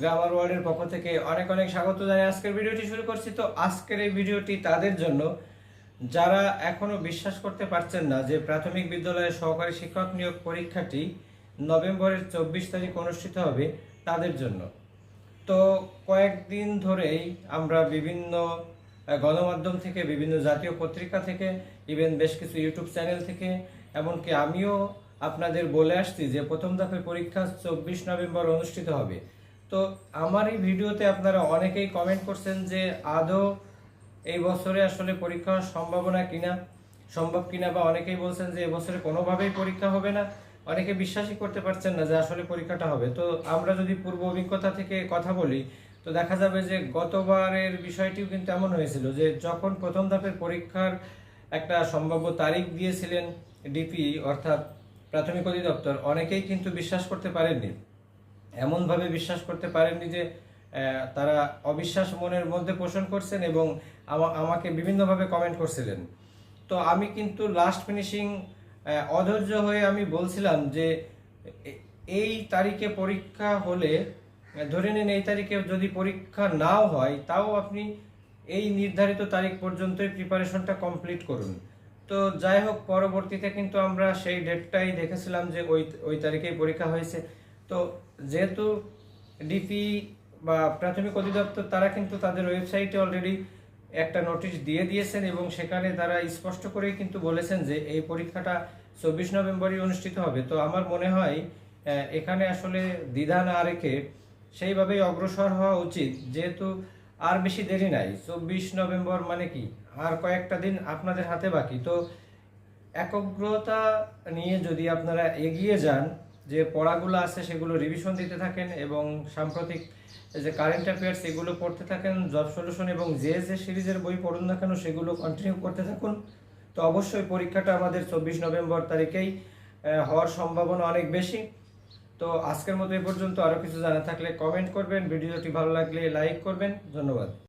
Grammar ওয়ার্ল্ডের পক্ষ থেকে অনেক অনেক স্বাগত জানাই। আজকের ভিডিওটি শুরু করছি। তো আজকের এই ভিডিওটি তাদের জন্য। যারা এখনও বিশ্বাস করতে পারছেন না যে প্রাথমিক বিদ্যালয়ের সহকারী শিক্ষক নিয়োগ পরীক্ষাটি নভেম্বরের চব্বিশ তারিখ অনুষ্ঠিত হবে তাদের জন্য। তো কয়েকদিন ধরেই আমরা বিভিন্ন গণমাধ্যম থেকে, বিভিন্ন জাতীয় পত্রিকা থেকে ইভেন বেশ কিছু ইউটিউব চ্যানেল থেকে, এমনকি আমিও আপনাদের বলে আসছি যে প্রথম ধাপে পরীক্ষা চব্বিশ নভেম্বর অনুষ্ঠিত হবে। তো আমার এই ভিডিওতে আপনারা অনেকেই কমেন্ট করছেন যে আদৌ এই বছরে আসলে পরীক্ষা হওয়ার সম্ভাবনা কিনা, সম্ভব কিনা, বা অনেকেই বলছেন যে এবছরে কোনোভাবেই পরীক্ষা হবে না। অনেকে বিশ্বাসই করতে পারছেন না যে আসলে পরীক্ষাটা হবে। তো আমরা যদি পূর্ব অভিজ্ঞতা থেকে কথা বলি, তো দেখা যাবে যে গতবারের বিষয়টিও কিন্তু এমন হয়েছিল যে যখন প্রথম ধাপের পরীক্ষার একটা সম্ভাব্য তারিখ দিয়েছিলেন ডিপি অর্থাৎ প্রাথমিক অধিদপ্তর অনেকেই কিন্তু বিশ্বাস করতে পারেননি। এমনভাবে বিশ্বাস করতে পারেননি যে তারা অবিশ্বাস মনের মধ্যে পোষণ করছেন এবং আমাকে বিভিন্নভাবে কমেন্ট করছিলেন। তো আমি কিন্তু লাস্ট ফিনিশিং অধৈর্য হয়ে আমি বলছিলাম যে, এই তারিখে পরীক্ষা হলে ধরে নিন এই তারিখে যদি পরীক্ষা নাও হয়, তাও আপনি এই নির্ধারিত তারিখ পর্যন্তই প্রিপারেশনটা কমপ্লিট করুন। তো যাই হোক, পরবর্তীতে কিন্তু আমরা সেই ডেটটাই দেখেছিলাম যে ওই ওই তারিখেই পরীক্ষা হয়েছে। তো যেহেতু ডিপি বা প্রাথমিক অধিদপ্তর, তারা কিন্তু তাদের ওয়েবসাইটে অলরেডি একটা নোটিশ দিয়ে দিয়েছেন এবং সেখানে তারা স্পষ্ট করেই কিন্তু বলেছেন যে এই পরীক্ষাটা চব্বিশ নভেম্বরই অনুষ্ঠিত হবে। তো আমার মনে হয় এখানে আসলে দ্বিধা না রেখে সেইভাবেই অগ্রসর হওয়া উচিত। যেহেতু আর বেশি দেরি নাই। চব্বিশ নভেম্বর মানে কি? আর কয়েকটা দিন আপনাদের হাতে বাকি। তো একগ্রতা নিয়ে যদি আপনারা এগিয়ে যান, যে পড়াগুলো আছে সেগুলো রিভিশন দিতে থাকেন এবং সাম্প্রতিক যে কারেন্ট অ্যাফেয়ার্স এগুলো পড়তে থাকেন জব সলিউশন এবং যে যে সিরিজের বই পড়ুন না কেন সেগুলো কন্টিনিউ করতে থাকুন। তো অবশ্যই পরীক্ষাটা আমাদের চব্বিশ নভেম্বর তারিখেই হওয়ার সম্ভাবনা অনেক বেশি। তো আজকের মতো এই পর্যন্ত। আরও কিছু জানা থাকলে কমেন্ট করবেন। ভিডিওটি ভালো লাগলে লাইক করবেন। ধন্যবাদ।